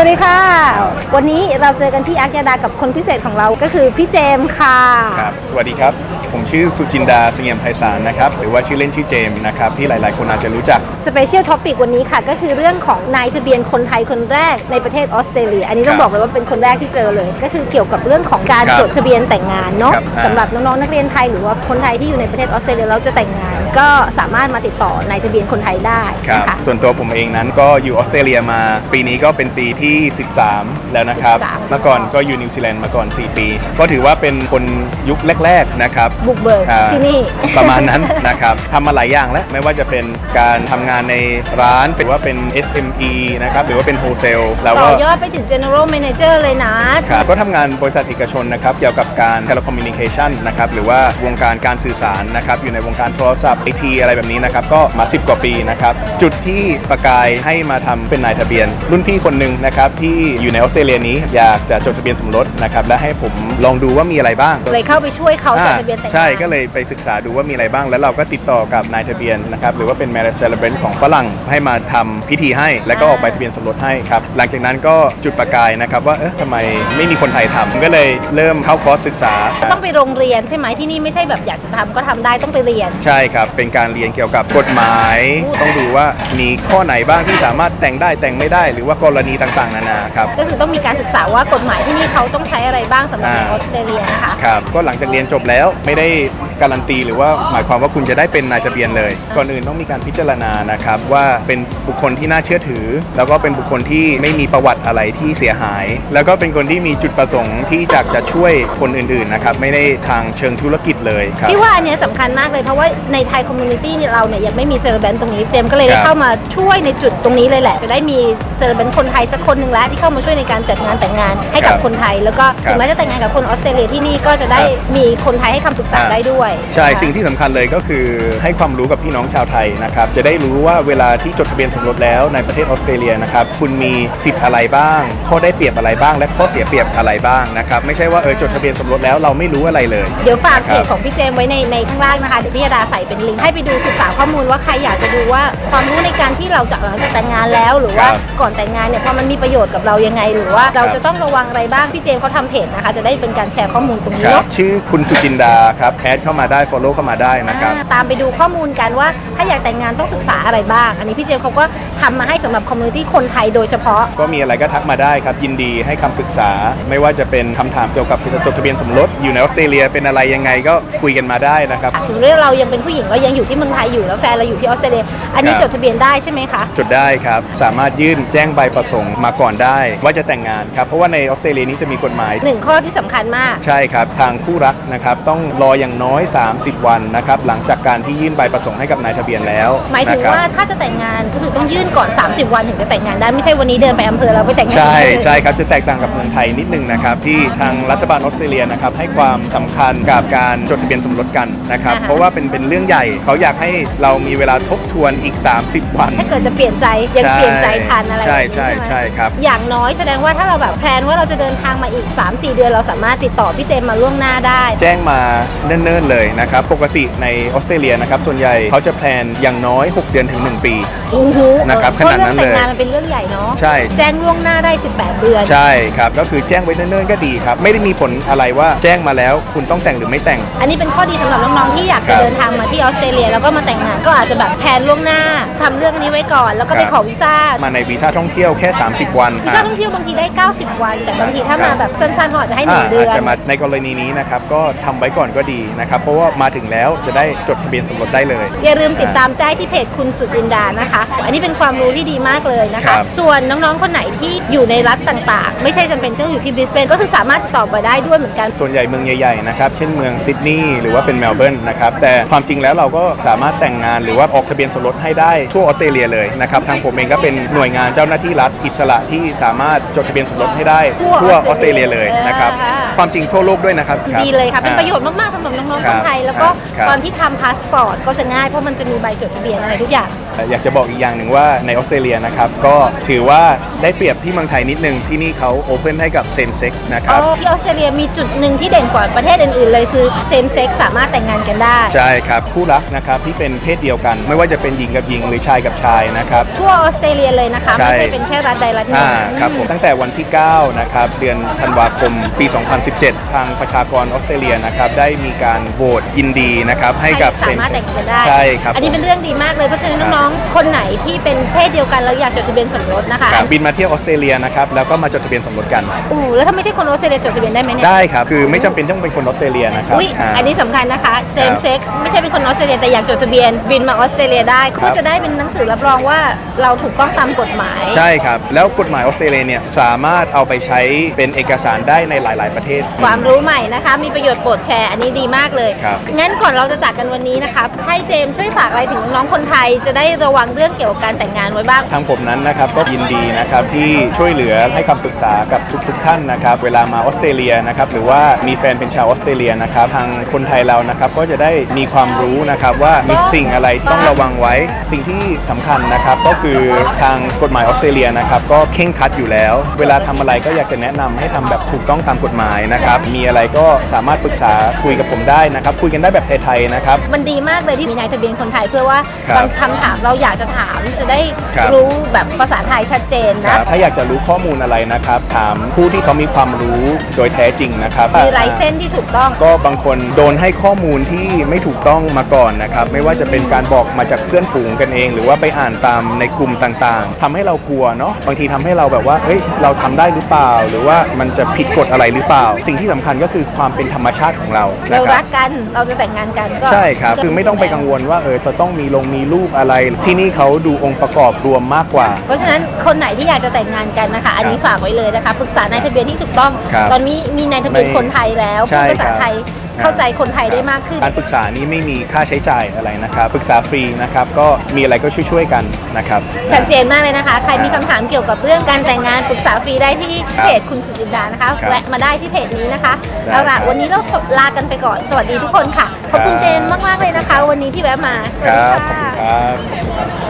วัสดีค่ะ วันนี้เราเจอกันที่อาร์คยาดากับคนพิเศษของเราก็คือพี่เจมส์ค่ะ ครับ สวัสดีครับ ผมชื่อสุจินดาเสงี่ยมไพศาลนะครับ หรือว่าชื่อเล่นชื่อเจมส์นะครับ ที่หลายๆ คนอาจจะรู้จัก สเปเชียลท็อปิกวันนี้ค่ะ ก็คือเรื่องของนายทะเบียนคนไทยคนแรกในประเทศออสเตรเลีย อันนี้ต้องครับบอกเลยว่าเป็นคนแรกที่เจอเลย ก็คือเกี่ยวกับเรื่องของการครับจดทะเบียนแต่งงานเนาะครับอ่า สำหรับน้องๆนักเรียนไทยหรือว่าคนไทยที่อยู่ในประเทศออสเตรเลียแล้วจะแต่งงาน ก็สามารถมาติดต่อนายทะเบียนคนไทยได้ครับนะคะ ส่วนตัวผมเองนั้นก็อยู่ออสเตรเลียมา ปีนี้ก็เป็นปีที่13 แล้วนะครับ 13 เมื่อก่อนก็อยู่นิวซีแลนด์มาก่อน 4 ปี ก็ถือว่าเป็นคนยุคแรก ๆ นะครับ บุกเบิกอ่าที่นี่ ประมาณนั้น นะครับทำมาหลายอย่างแล้ว ไม่ว่าจะเป็นการทำงานในร้านหรือว่าเป็น SME นะครับ หรือว่าเป็นโฮเซลแล้วต่ก็ อยอดไปถึง general manager เลยนะ ครับก็ทำงานบริษัทเอกชนนะครับเกี่ยวกับการ telecommunication นะครับหรือว่าวงการการสื่อสารนะครับอยู่ในวงการโทรศัพท์ไอทีอะไรแบบนี้นะครับก็มา 10 กว่าปีนะครับจุดที่ประกายให้มาทำเป็นนายทะเบียน รุ่นพี่คนหนึ่งนะครับที่อยู่ในออสเตรเลียนี้อยากจะจดทะเบียนสมรสนะครับและให้ผมลองดูว่ามีอะไรบ้างเลยเข้าไปช่วยเขาจดทะเบียนแต่งงานใช่ก็เลยไปศึกษาดูว่ามีอะไรบ้าง แล้วเราก็ติดต่อกับนายทะเบียนนะครับหรือว่าเป็น marriage celebrant ของฝรั่งให้มาทำพิธีให้ แล้วก็ออกใบทะเบียนสมรสให้ครับหลังจากนั้นก็จุดประกายนะครับว่าเอ๊ะทำไมไม่มีคนไทยทำก็เลยเริ่มเข้าคอร์สศึกษาต้องไปโรงเรียนใช่ไหมที่นี่ไม่ใช่แบบอยากจะทำก็ทำได้ต้องไปเรียน ใช่ครับเป็นการเรียนเกี่ยวกับกฎหมาย ต้องดูว่ามีข้อไหนบ้างที่สามารถแต่งได้แต่งไม่ได้ หรือว่ากรณีต่างๆนานาครับ ก็คือต้องมีการศึกษาว่ากฎหมายที่นี่เขาต้องใช้อะไรบ้างสำหรับในอ่าออสเตรเลียนะคะ ครับก็หลังจากเรียนจบแล้วไม่ได้การันตีหรือว่าหมายความว่าคุณจะได้เป็นนายทะเบียนเลย ก่อนอื่นต้องมีการพิจารณานะครับว่าเป็นบุคคลที่น่าเชื่อถือ แล้วก็เป็นบุคคลที่ไม่มีประวัติอะไรที่เสียหาย แล้วก็เป็นคนที่มีจุดประสงค์ที่จะจะช่วยคนอื่นๆนะครับไม่ได้ทางเชิงธุรกิจเลยครับ พี่ว่าอันเนี้ยสำคัญมากเลยเพราะว่าในไทยคอมมูนิตี้เนี่ยเราเนี่ยยังไม่มีเซเลบ a นตรงนี้เจมส์ก็เลยได้ครับ เข้ามาช่วยในจุดตรงนี้เลยแหละ จะได้มีเซเลบ a นคนไทยสักคนหนึ่งแล้วที่เข้ามาช่วยในการจัดงานแต่งงานให้กับครับคนไทย แล้วก็ครับถึงแม้จะแต่งงานกับคนออสเตรเลียที่นี่ก็จะได้ครับมีคนไทยให้คำปรึกษาอ่าได้ด้วยใช่สิ่งที่สำคัญเลยก็คือให้ความรู้กับพี่น้องชาวไทยนะครับ จะได้รู้ว่าเวลาที่จดทะเบียนสมรสแล้วในประเทศออสเตรเลียนะครับ คุณมีสิทธิ์อะไรบ้าง ข้อได้เปรียบอะไรบ้าง และข้อเสียเปรียบอะไรบ้างนะครับ ไม่ใช่ว่าเออจดทะเบียนสมรสแล้วเราไม่รู้อะไรเลย เดี๋ยวฝากนะเพครัจบของพี่เจมส์ไว้ในในข้างล่างนะคะเดี๋ยวพี่ยดาใส่เป็นลิงก์ให้ไปดูศึกษาข้อมูลว่าใครอยากจะดูว่าความรู้ในการที่เราจะหลังจากแต่งงานแล้ว หรือว่าครับก่อนแต่งงานเนี่ยพอมันมีประโยชน์กับเรายังไง หรือว่าเราครับ จะต้องระวังอะไรบ้างพี่เจมส์เขาทำเพจนะคะ จะได้เป็นการแชร์ข้อมูลตรงนี้ครับ เนาะ ชื่อคุณสุจินดาครับแอดเข้ามาได้ follow เข้ามาได้นะครับ อ่าตามไปดูข้อมูลกันว่าถ้าอยากแต่งงานต้องศึกษาอะไรบ้าง อันนี้พี่เจมส์เขาก็ทำมาให้สำหรับคอมมูนิตี้คนไทยโดยเฉพาะ ก็มีอะไรก็ทักมาได้ครับ ยินดีให้คำปรึกษา ไม่ว่าจะเป็นคำถามเกี่ยวกับจดทะเบียนสมรสอยู่ในออสเตรเลียเป็นอะไรยังไงก็คุยกันมาได้นะครับ สมมติว่าเรายังเป็นผู้หญิงเรายังอยู่ที่เมืองไทยอยู่แล้วแฟนเราอยู่ที่ออสเตรเลียอันนี้ครับจดทะเบียนได้ใช่ไหมคะจดได้ครับ สามารถยื่นแจ้งใบประสงค์มาก่อนได้ ว่าจะแต่งงานครับ เพราะว่าในออสเตรเลียนี้จะมีกฎหมาย หนึ่งข้อที่สำคัญมาก ใช่ครับ ทางคู่รักนะครับ ต้องรออย่างน้อย 30 วันนะครับ หลังจากการที่ยื่นใบประสงค์ให้กับนายทะเบียนแล้วหมายถึงนะครับ ว่าถ้าจะแต่งงานก็คือต้องยื่นก่อน 30 วันถึงจะแต่งงานได้ไม่ใช่วันนี้เดินไปอำเภอแล้วไปแต่งงานใช่ได้เลยใช่ครับ จะแตกต่างกับเมืองไทยนิดนึงนะครับ ที่ทางรัฐบาลออสเตรเลียนะครับให้ความสำคัญกับการจดทะเบียนสมรสกันนะครับเพราะว่าเป็นเป็นเรื่องใหญ่เขาอยากให้เรามีเวลาทบทวนอีก 30 วันถ้าเกิดจะเปลี่ยนใจยังใช่เปลี่ยนใจทันอะไรใช่แบบนี้ใช่ไหมใช่ครับ อย่างน้อยแสดงว่าถ้าเราแบบแพลนว่าเราจะเดินทางมาอีก 3-4 เดือนเราสามารถติดต่อพี่เจมส์มาล่วงหน้าได้ แจ้งมาเนิ่นๆเลยนะครับ ปกติในออสเตรเลียนะครับส่วนใหญ่เขาจะแพลนอย่างน้อย 6 เดือนถึง 1 ปี โอ้โหนะครับเพราะขนาดนั้นเรื่องแต่งงานเลยมันเป็นเรื่องใหญ่เนาะใช่ แจ้งล่วงหน้าได้ 18 เดือน ใช่ครับ ก็คือแจ้งไว้เนิ่นๆก็ดีครับ ไม่ได้มีผลอะไรว่าแจ้งมาแล้วคุณต้องแต่งหรือไม่แต่งอันนี้เป็นข้อดีสำหรับน้องๆที่อยากครัจะบเดินทางมาที่ออสเตรเลีย แล้วก็มาแต่งงานก็อาจจะแบบแพลนล่วงหน้าทำเรื่องนี้ไว้ก่อน แล้วก็ไปครับขอวีซ่ามาในวีซ่าท่องเที่ยวแค่ 30 วันวีซ่าท่องเที่ยวบางทีได้ 90 วัน แต่บางทีถ้าครัมาบแบบสั้นๆเขาอาจจะให้หอ่านึ่งเดือาจอนจะมาในกรณีนี้นะครับก็ทำไว้ก่อนก็ดีนะครับเพราะว่ามาถึงแล้วจะได้จดทะเบียนสมรสได้เลย อย่าลืมติดตามได้ที่เพจคุณสุจินดานะคะ อันนี้เป็นความรู้ที่ดีมากเลยนะครัคะบส่วนน้องๆคนไหนที่อยู่ในรัฐต่างๆ ไม่ใช่จำเป็นต้องอยู่ที่บริสเบนก็คือสามารถติดต่อไปได้ด้วยเหมือนกันส่วนใหญ่เมืองใหญ่ๆนะครับเช่นเมืองซิดนีย์หรือว่าเป็นเมลเบิร์นนะครับแต่ความจริงแล้วเราก็สามารถแต่งงานหรือว่าออกทะเบียนสมรสให้ได้ทั่วออสเตรเลียเลยนะครับทางผมเองก็เป็นหน่วยงานเจ้าหน้าที่รัฐอิสระที่สามารถจดทะเบียนสมรสให้ได้ทั่วทั่วออออสสเตเตรรเลีเลียยเลยเออนะครับค่ะความจริงทั่วโลกด้วยนะครับรับดีเลยค่ะเป็นอ่าประโยชน์มากๆสำหรับน้องๆคครับนไทยแล้วก็ครับตอนที่ทำพาสปอร์ตก็จะง่ายเพราะมันจะมีใบจดทะเบียนอะไรทุกอย่างอยากจะบอกอีกอย่างหนึ่งว่าในออสเตรเลียนะครับก็ถือว่าได้เปรียบที่เมืองไทยนิดนึงที่นี่เขาโอเพนให้กับเซมเซ็กนะครับที่ออสเตรเลียมีจุดหนึ่งที่เด่นกว่าประเทศอื่นๆเลยคือเซมมเซ็กสามารถแต่งงานกันได้ ใช่ครับคู่รักนะครับที่เป็นเพศเดียวกัน ไม่ว่าจะเป็นหญิงกับหญิงหรือชายกับชายนะครับ ทั่วออสเตรเลียเลยนะคะใช่ ไม่ใช่เป็นแค่รัฐใดรัฐหนึ่อ่างครับผมตั้งแต่วันที่ 9 นะครับ เดือนธันวาคมปี 2017 ทางประชากรออสเตรเลียนะครับ ได้มีการโหวตยินดีนะครับ ให้กับสามารถแต่งงานกันได้ใช่ครับ อันนี้เป็นเรื่องดีมากเลยเพราะฉะนั้นน้องๆคนไหนที่เป็นเพศเดียวกันแล้วอยากจดทะเบียนสมรสนะคะครับบินมาเที่ยวออสเตรเลียนะครับ แล้วก็มาจดทะเบียนสมรสกัน อู้แล้วถ้าไม่ใช่คนออสเตรเลียจดทะเบียนได้ไหมเนี่ย ได้ครับ คือไม่จำเป็นต้องเป็นคนออสเตรเลียนะครับอุ้ยาอันนี้สำคัญนะคะเซมครับเซ็กไม่ใช่เป็นคนออสเตรเลียแต่อยากจดทะเบียนบินมาออสเตรเลียได้ก็จะได้เป็นหนังสือรับรองว่าเราถูกต้องตามกฎหมาย ใช่ครับ แล้วกฎหมายออสเตรเลียเนี่ยสามารถเอาไปใช้เป็นเอกสารได้ในหลาย ๆ ประเทศ ความรู้ใหม่นะคะ มีประโยชน์โปรดแชร์อันนี้ดีมากเลย ครับ งั้นก่อนเราจะจากกันวันนี้นะคะ ให้เจมส์ช่วยฝากอะไรถึงน้องคนไทย จะได้ระวังเรื่องเกี่ยวกับการแต่งงานไว้บ้าง ทางผมนั้นนะครับก็ยินดีนะครับที่ช่วยเหลือให้คำปรึกษากับทุก ๆ ท่านนะครับ เวลามาออสเตรเลียนะครับหรือว่ามีแฟนเป็นชาวออสเตรเลียนะครับทางคนไทยเรานะครับก็จะได้มีความรู้นะครับว่ามีสิ่งอะไรที่ต้องระวังไว้ สิ่งที่สำคัญนะครับก็คือทางกฎหมายออสเตรเลียนะครับก็เข่งครัดอยู่แล้ว เวลาทำอะไรก็อยากจะแนะนำให้ทำแบบถูกต้องตามกฎหมายนะครับมีอะไรก็สามารถปรึกษาคุยกับผมได้นะครับคุยกันได้แบบไทยๆนะครับมันดีมากเลยที่มีนายทะเบียนคนไทยเพื่อว่าครับบางคำถามเราอยากจะถามจะได้ครับรู้แบบภาษาไทยชัดเจนคนะรับถ้าอยากจะรู้ข้อมูลอะไรนะครับถามผู้ที่เขามีความรู้โดยแท้จริงนะครับมีลายเส้นที่ถูกต้องก็บางคนโดนให้ข้อมูลที่ไม่ถูกต้องมาก่อนนะครับ ไม่ว่าจะเป็นการบอกมาจากเพื่อนฝูงกันเอง หรือว่าไปอ่านตามในกลุ่มต่างๆทำให้เรากลัวเนาะบางทีทำให้เราแบบว่าเฮ้ยเราทำได้หรือเปล่า หรือว่ามันจะผิดกฎอะไรหรือเปล่า สิ่งที่สำคัญก็คือความเป็นธรรมชาติของเรานะเราครัรับกกันเราจะแต่งงานกันก็ใช่ครับคือไม่ต้องไปกังวลว่าเออจะต้องมีลงมีรูปอะไร ที่นี่เขาดูองค์ประกอบรวมมากกว่า เพราะฉะนั้นคนไหนที่อยากจะแต่งงานกันนะคะ อันนี้ฝากไว้เลยนะคะปรึกษานายทะเบียนที่ถูกต้องครับตอนนี้มีนายทะเบียนไม่คนไทยแล้วใช่พูดภาษาครับไทยครับเข้าใจคนไทยได้มากขึ้น การปรึกษานี้ไม่มีค่าใช้จ่ายอะไรนะครับปรึกษาฟรีนะครับก็มีอะไรก็ช่วยๆกันนะครับชัดเจนมากเลยนะคะ ใครมีคำถามเกี่ยวกับเรื่องการแต่งงานปรึกษาฟรีได้ที่เพจคุณสุจินดานะคะครับแวะมาได้ที่เพจนี้นะคะได้เอาล่ะครับวันนี้เราลากันไปก่อนสวัสดีทุกคนค่ะขอบคุณครับ เจนมากๆเลยนะคะ วันนี้ที่แวะมาสควัสดีรับขอบค่ะ คุณครับ